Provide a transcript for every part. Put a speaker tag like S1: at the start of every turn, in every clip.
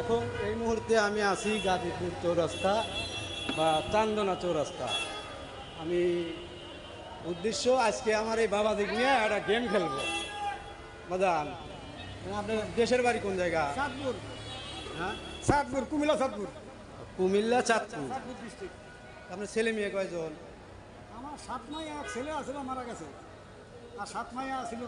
S1: এখন এই মুহূর্তে আমি আছি গাজীপুর চৌরাস্তা বা চান্দনা চৌরাস্তা। আমি উদ্দেশ্য আজকে আমার এই বাবা দিক নিয়ে একটা গেম খেলব। বাদান আপনার দেশের বাড়ি কোন জায়গা?
S2: সাতপুর।
S1: হ্যাঁ?
S2: সাতপুর কুমিল্লা সাতপুর।
S1: কুমিল্লা চাঁদপুর। আপনার ছেলে মেয়ে কয়জন?
S2: আমার সাত মাইয়া এক ছেলে আছিল মারা গেছে। আর সাত মাইয়া ছিল।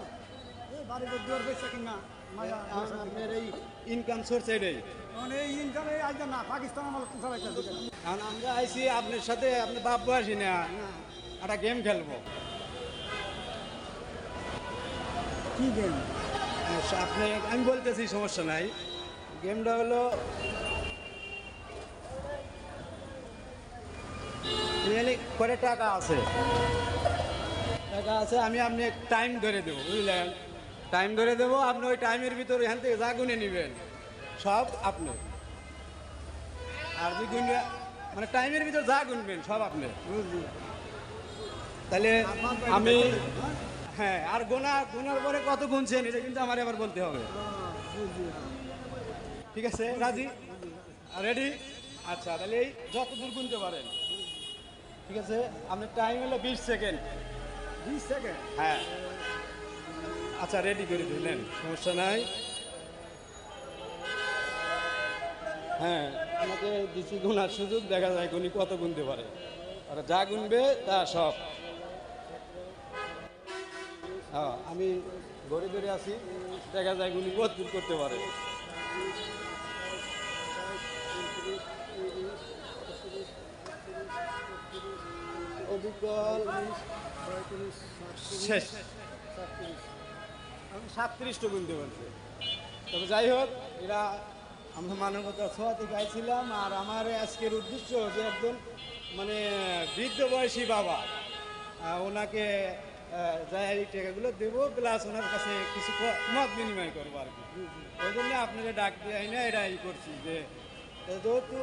S1: আপনার এই ইনকাম সোর্স এটাই।
S2: মানে এই ইনকামে আজ না পাকিস্তান আমার
S1: কারণ আমরা আইছি আপনার সাথে আপনি বাপ বয়সী না। একটা গেম খেলব।
S2: কি গেম
S1: আপনি আমি বলতেছি সমস্যা নাই। গেমটা হলো করে টাকা আছে। টাকা আছে আমি আপনি টাইম ধরে দেবো বুঝলেন? টাইম ধরে দেবো আপনি ওই টাইমের ভিতরে এখান থেকে যা গুনে নেবেন সব আপনি। আর যদি গুনবে মানে টাইমের ভিতর যা গুনবেন সব আপনি। তাহলে আমি হ্যাঁ আর গোনা গোনার পরে কত গুনছেন এটা কিন্তু আমার এবার বলতে হবে। ঠিক আছে রাজি? রেডি আচ্ছা তাহলে এই যত দূর গুনতে পারেন। ঠিক আছে আপনার টাইম হলো বিশ সেকেন্ড
S2: বিশ সেকেন্ড
S1: হ্যাঁ। আচ্ছা রেডি করে দিলেন, সমস্যা নাই। হ্যাঁ আমাকে দিচ্ছি গুণার সুযোগ দেখা যায় গুনি কত গুনতে পারে? আর যা গুনবে, তা সব। হ্যাঁ আমি ঘড়ি ধরে আছি, দেখা যায় গুনি কত করতে পারে। শেষ। সাতত্রিশটা গুনতে বলছে তবে যাই হোক, এরা আমরা মানবতা ছোঁয়াতে গাইছিলাম আর আমার আজকের উদ্দেশ্য যে একজন মানে বৃদ্ধ বয়সী বাবা। ওনাকে যাই এই টাকাগুলো দেবো প্লাস ওনার কাছে কিছু মত বিনিময় করব আর কি। ওই জন্য আপনাকে ডাক দিয়ে না এটা ই করছি যে, যেহেতু